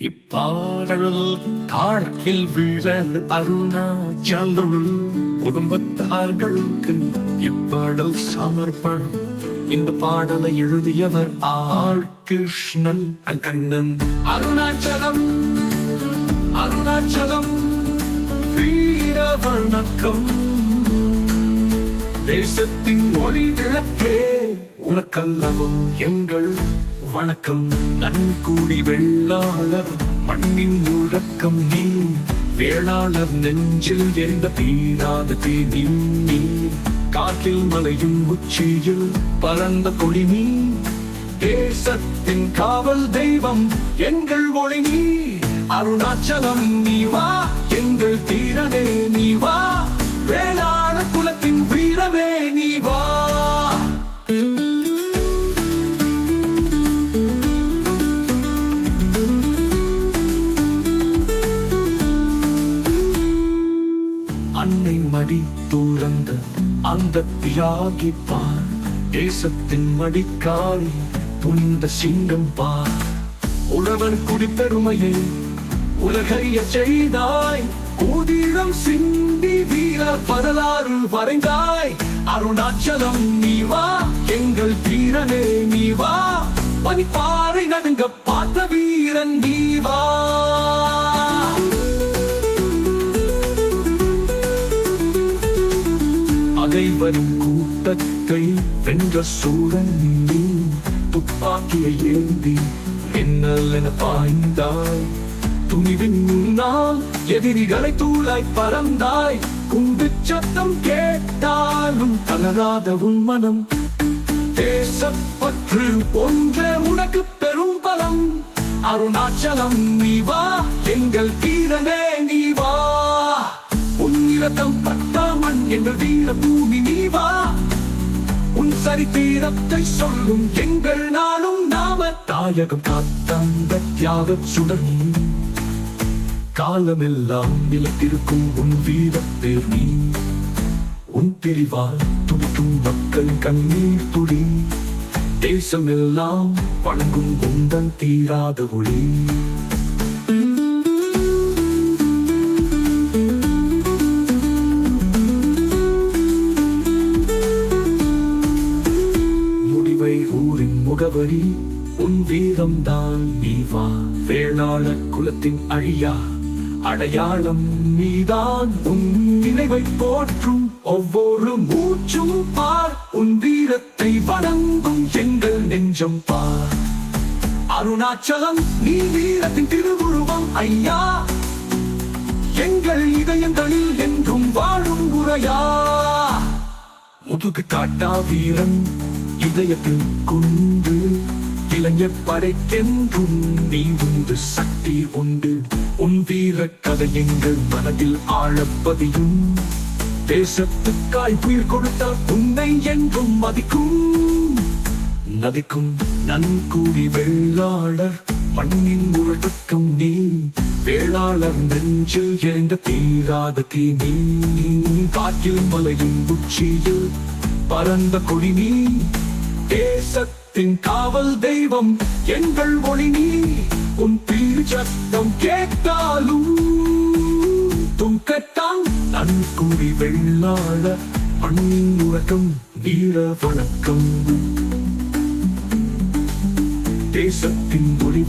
இப்பாடல் காற்றில் விழ அருணாச்சலம். குடும்பத்தார்களுக்கு இப்பாடல் சமர்ப்பணம். இந்த பாடலை எழுதியவர் ஆர். கிருஷ்ணன் கண்ணன் அருணாச்சலம் அருணாச்சலம் வீர வணக்கம் தேசத்தின் மொழி விளக்கே உனக்கல்லவும் எங்கள் வணக்கம். நன்கூடி வெள்ளாளர் மண்ணின் முழக்கம் நீ. வேளாளர் நெஞ்சில் எந்த தீராத தேதி நீ. காற்றில் மலையும் உச்சியில் பரந்த கொடி நீ. தேசத்தின் காவல் தெய்வம் எங்கள் ஒளி நீ. அருணாச்சலம் நீ வா எங்கள் தீரனே நீ வா. வேளாண் அந்த தியாகி பார். தேசத்தின் மடிக்காரி துணிந்த சிங்கம் பார். உழவர் குடிப்பெருமையை உலகறிய செய்தாய். ஊதிரம் சிந்தி வீரர் வரலாறு வரைந்தாய். அருணாச்சலம் நீ வா எங்கள் வீரனே நீ வா. பனிப்பாறை நடுங்க பார்த்த வீரன் நீ வா. பகைவரின் கூட்டத்தை வென்ற சூரன் துப்பாக்கியை ஏந்தி மின்னல் என பாய்ந்தாய். துணிவின் முன்னால் எதிரிகளை தூளாய் பறந்தாய். குண்டு சத்தம் கேட்டாலும் தளராத உன் மனம். தேசப்பற்று ஒன்றே உனக்கு பெரும் பலம். அருணாச்சலம் நீ வா எங்கள் வீரனே நீ வா. உன்னிரத்தம் பட்டாமன் எங்கள் வீர பூமி நீவா உன் சரித்திரத்தை சொல்லும் எங்கள் நாளும் நாம. தாயகம் காத்தந்த தியாக சுடர். காலமெல்லாம் நிலத்திருக்கும் உன் வீரப்பேர் நீ. உன் பிரிவால் துடிக்கும் மக்கள் கண்ணீர் துடி. தேசமெல்லாம் வழங்கும் உந்தன் தீராத ஒளி. முகவரி உன் வீரம் தான் நீ வா. வேளாளர் குலத்தின் அழியா அடையாளம் நீதான். உன் நினைவை போற்றும் ஒவ்வொரு மூச்சும் பார். உன் வீரத்தை வணங்கும் எங்கள் நெஞ்சம் பார். அருணாச்சலம் நீ வீரத்தின் திருவுருவம் ஐயா. எங்கள் இதயங்களில் என்றும் வாழும் உரையா. முதுகு காட்டா வீரன் இதயத்தில் கொண்டு இளைஞர் படைக்கென்றும் நீ உண்டு சக்தி உண்டு. உன் வீர கதை எங்கள் மனதில் ஆழப்பதியும். தேசத்துக்காய் உயிர் கொடுத்தால் உன்னை என்றும் மதிக்கும். நதிக்கும் நன்கூடி வெள்ளாளர் மண்ணின் முழக்கம் நீ. வேளாளர் நெஞ்சில் எழுந்த தீராத தீ நீ. காற்றில் மலையும் உச்சியில் பரந்த கொடி நீ. தேசத்தின் காவல் தெய்வம் எங்கள் ஒளி நீ. உன் பீர் சத்தம் கேட்டாலும் துங்கட்டான் நன்கூடி வெள்ளாளர் மண்ணின் உறக்கம் வீர வணக்கம் தேசத்தின் ஒளி